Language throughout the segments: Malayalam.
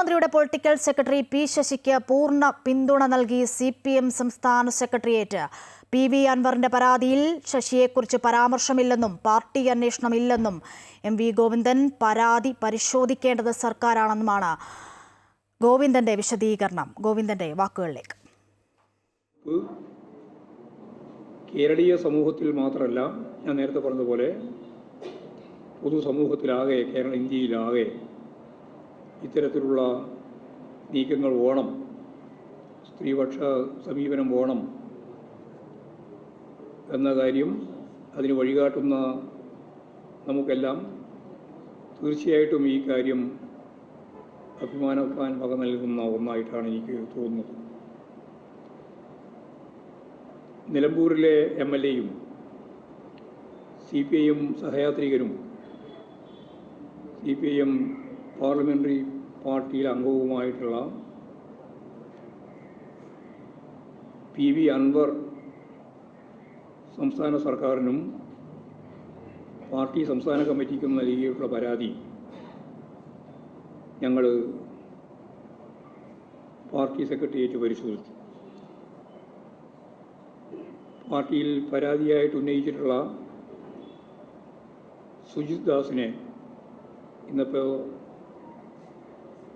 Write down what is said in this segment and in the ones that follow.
മുഖ്യമന്ത്രിയുടെ പൊളിറ്റിക്കൽ സെക്രട്ടറി പി ശശിക്ക് പൂർണ പിന്തുണ നൽകി സി പി എം സംസ്ഥാന സെക്രട്ടേറിയറ്റ്. പി വി അൻവറിന്റെ പരാതിയിൽ ശശിയെക്കുറിച്ച് പരാമർശമില്ലെന്നും പാർട്ടി അന്വേഷണമില്ലെന്നും എം വി ഗോവിന്ദൻ പരാതി പരിശോധിക്കേണ്ടത് സർക്കാരാണെന്നുമാണ് ഗോവിന്ദന്റെ വിശദീകരണം. ഗോവിന്ദന്റെ വാക്കുകളിലേക്ക്. കേരളീയ സമൂഹത്തിൽ മാത്രമല്ല ഞാൻ നേരത്തെ പറഞ്ഞതുപോലെ പൊതുസമൂഹത്തിലാകെ കേരള ഇന്ത്യയിലാകെ ഇത്തരത്തിലുള്ള നീക്കങ്ങൾ വേണം സ്ത്രീപക്ഷ സമീപനം ഓണം എന്ന കാര്യം അതിന് വഴികാട്ടുന്ന നമുക്കെല്ലാം തീർച്ചയായിട്ടും ഈ കാര്യം അഭിമാനിക്കാൻ വക നൽകുന്ന ഒന്നായിട്ടാണ് എനിക്ക് തോന്നുന്നത്. നിലമ്പൂരിലെ എം എൽ എയും C P I M സഹയാത്രികരും C P I M parliamentary പാർട്ടിയിൽ അംഗവുമായിട്ടുള്ള പി വി അൻവർ സംസ്ഥാന സർക്കാരിനും പാർട്ടി സംസ്ഥാന കമ്മിറ്റിക്കും നൽകിയിട്ടുള്ള പരാതി ഞങ്ങൾ പാർട്ടി സെക്രട്ടേറിയറ്റ് പരിശോധിച്ചു. പാർട്ടിയിൽ പരാതിയായിട്ട് ഉന്നയിച്ചിട്ടുള്ള സുജിത് ദാസിനെ ഇന്നിപ്പോൾ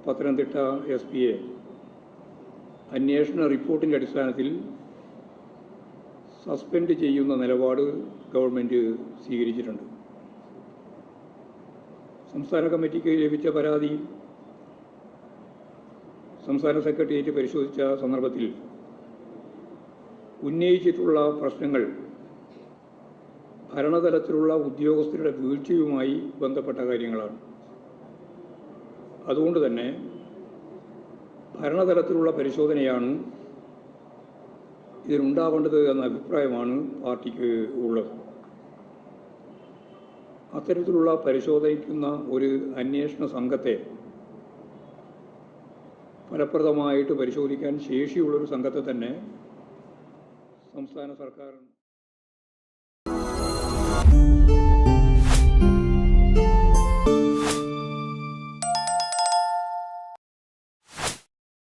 പത്തനംതിട്ട എസ് പി എ. അന്വേഷണ റിപ്പോർട്ടിന്റെ അടിസ്ഥാനത്തിൽ സസ്പെൻഡ് ചെയ്യുന്ന നിലപാട് ഗവൺമെന്റ് സ്വീകരിച്ചിട്ടുണ്ട്. സംസ്ഥാന കമ്മിറ്റിക്ക് ലഭിച്ച പരാതി സംസ്ഥാന സെക്രട്ടേറിയറ്റ് പരിശോധിച്ച സന്ദർഭത്തിൽ ഉന്നയിച്ചിട്ടുള്ള പ്രശ്നങ്ങൾ ഭരണതലത്തിലുള്ള ഉദ്യോഗസ്ഥരുടെ വീഴ്ചയുമായി ബന്ധപ്പെട്ട കാര്യങ്ങളാണ്. അതുകൊണ്ട് തന്നെ ഭരണതലത്തിലുള്ള പരിശോധനയാണ് ഇതിനുണ്ടാവേണ്ടത് എന്ന അഭിപ്രായമാണ് പാർട്ടിക്ക് ഉള്ളത്. അത്തരത്തിലുള്ള പരിശോധിക്കുന്ന ഒരു അന്വേഷണ സംഘത്തെ ഫലപ്രദമായിട്ട് പരിശോധിക്കാൻ ശേഷിയുള്ളൊരു സംഘത്തെ തന്നെ സംസ്ഥാന സർക്കാർ